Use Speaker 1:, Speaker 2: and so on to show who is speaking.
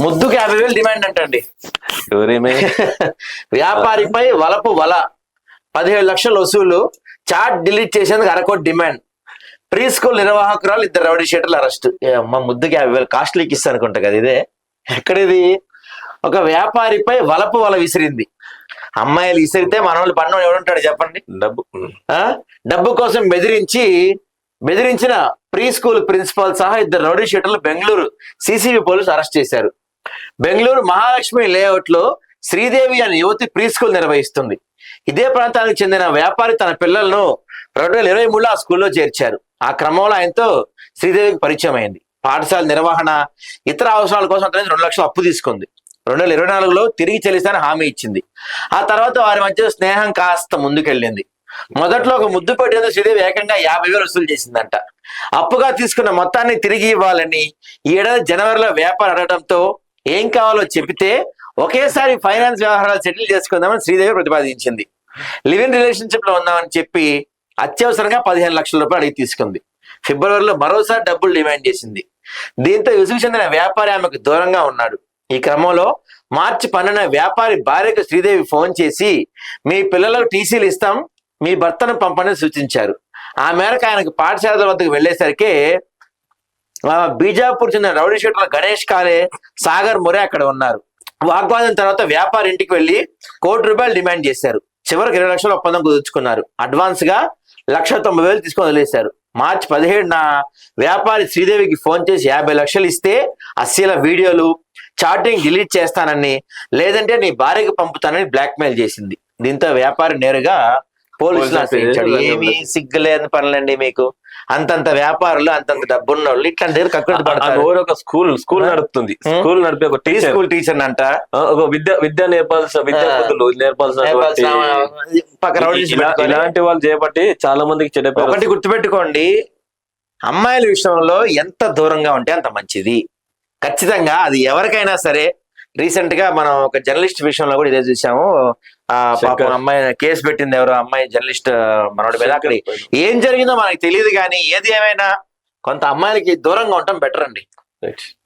Speaker 1: ముద్దుకి యాభై వేలు డిమాండ్ అంటండి. వ్యాపారిపై వలపు వల. పదిహేడు లక్షల వసూలు. చాట్ డిలీట్ చేసేందుకు అరకోటి డిమాండ్. ప్రీ స్కూల్ నిర్వాహకురాలు ఇద్దరు రౌడీ షీటర్లు అరెస్ట్. అమ్మ ముద్దుకి యాభై వేలు కాస్ట్లీకి ఇస్తా అనుకుంటా కదా ఇదే. ఎక్కడిది? ఒక వ్యాపారిపై వలపు వల విసిరింది. అమ్మాయిలు విసిరితే మనోళ్ళు పన్ను ఎవడుంటాడు చెప్పండి?
Speaker 2: డబ్బు.
Speaker 1: ఆ? డబ్బు కోసం బెదిరించి బెదిరించిన ప్రీ స్కూల్ ప్రిన్సిపాల్ సహా ఇద్దరు రౌడీ షీటర్లు బెంగళూరు. సిసిబి పోలీసు అరెస్ట్ చేశారు. బెంగళూరు మహాలక్ష్మి లేఅవుట్లో శ్రీదేవి అనే యువతి ప్రీ స్కూల్ నిర్వహిస్తుంది. ఇదే ప్రాంతానికి చెందిన వ్యాపారి తన పిల్లలను రెండు వేల ఇరవై మూడులో ఆ స్కూల్లో చేర్చారు. ఆ క్రమంలో ఆయనతో శ్రీదేవికి పరిచయం అయింది. పాఠశాల నిర్వహణ ఇతర అవసరాల కోసం అతని రెండు లక్షలు అప్పు తీసుకుంది. రెండు వేల ఇరవై నాలుగులో తిరిగి చెల్లిస్తానని హామీ ఇచ్చింది. ఆ తర్వాత వారి మధ్య స్నేహం కాస్త ముందుకెళ్ళింది. మొదట్లో ఒక ముద్దు పెట్టేందుకు శ్రీదేవి ఏకంగా యాభై వేలు వసూలు చేసిందంట. అప్పుగా తీసుకున్న మొత్తాన్ని తిరిగి ఇవ్వాలని ఈ ఏడాది జనవరిలో వ్యాపారం అడగడంతో ఏం కావాలో చెబితే ఒకేసారి ఫైనాన్స్ వ్యవహారాలు సెటిల్ చేసుకుందామని శ్రీదేవి ప్రతిపాదించింది. లివ్ ఇన్ రిలేషన్షిప్లో ఉందామని చెప్పి అత్యవసరంగా పదిహేను లక్షల రూపాయలు అడిగి తీసుకుంది. ఫిబ్రవరిలో మరోసారి డబ్బులు డిమాండ్ చేసింది. దీంతో విసుగు చెందిన వ్యాపారి ఆమెకు దూరంగా ఉన్నాడు. ఈ క్రమంలో మార్చి పన్నెండున వ్యాపారి భార్యకు శ్రీదేవి ఫోన్ చేసి మీ పిల్లలకు టీసీలు ఇస్తాం మీ భర్తను పంపని సూచించారు. ఆ మేరకు ఆయనకు పాఠశాల వద్దకు వెళ్ళేసరికి బీజాపూర్ చెందిన రౌడీ షీటర్ల గణేష్ కాలే సాగర్ మొరే అక్కడ ఉన్నారు. వాగ్వాదం తర్వాత వ్యాపారి ఇంటికి వెళ్ళి కోటి రూపాయలు డిమాండ్ చేశారు. చివరికి ఇరవై లక్షల ఒప్పందం కుదుర్చుకున్నారు. అడ్వాన్స్గా లక్ష తొంభై వేలు తీసుకొని వదిలేశారు. మార్చి పదిహేడున వ్యాపారి శ్రీదేవికి ఫోన్ చేసి యాభై లక్షలు ఇస్తే అస్సీల వీడియోలు చాటింగ్ డిలీట్ చేస్తానని లేదంటే నీ భార్యకి పంపుతానని బ్లాక్మెయిల్ చేసింది. దీంతో వ్యాపారి నేరుగా పోలీసులు ఆశ్రయించాడు ఏమి సిగ్గులేని పనులండి మీకు. అంతంత వ్యాపారులు అంతంత డబ్బున్న వాళ్ళు ఇట్లాంటి దగ్గర కక్కుడు
Speaker 2: ఒక స్కూల్ స్కూల్ నడుపుతుంది? స్కూల్ నడిపే ఒక
Speaker 1: టీ
Speaker 2: టీచర్.
Speaker 1: స్కూల్ టీచర్ అంట
Speaker 2: ఒక విద్య విద్య నేర్పాల్సిన విద్యా
Speaker 1: ఆ.
Speaker 2: బుద్ధులు నేర్పాల్సినటువంటి
Speaker 1: పక్క రౌడీస్
Speaker 2: ఇలా-
Speaker 1: పెట్టుకొని.
Speaker 2: ఇలాంటి వాళ్ళు చేపట్టి చాలా మందికి చెడ్డ
Speaker 1: ఒకటి గుర్తుపెట్టుకోండి. అమ్మాయిల విషయంలో ఎంత దూరంగా ఉంటే అంత మంచిది. ఖచ్చితంగా అది ఎవరికైనా సరే రీసెంట్గా మనం ఒక జర్నలిస్ట్ విషయంలో కూడా ఇదే చూసాము. ఆ పాపం. అమ్మాయి కేసు పెట్టింది ఎవరు అమ్మాయి జర్నలిస్ట్ మనోడి మీద అక్కడ ఏం జరిగిందో మనకి తెలియదు కానీ ఏది ఏమైనా కొంత అమ్మాయిలకి దూరంగా ఉండటం బెటర్ అండి.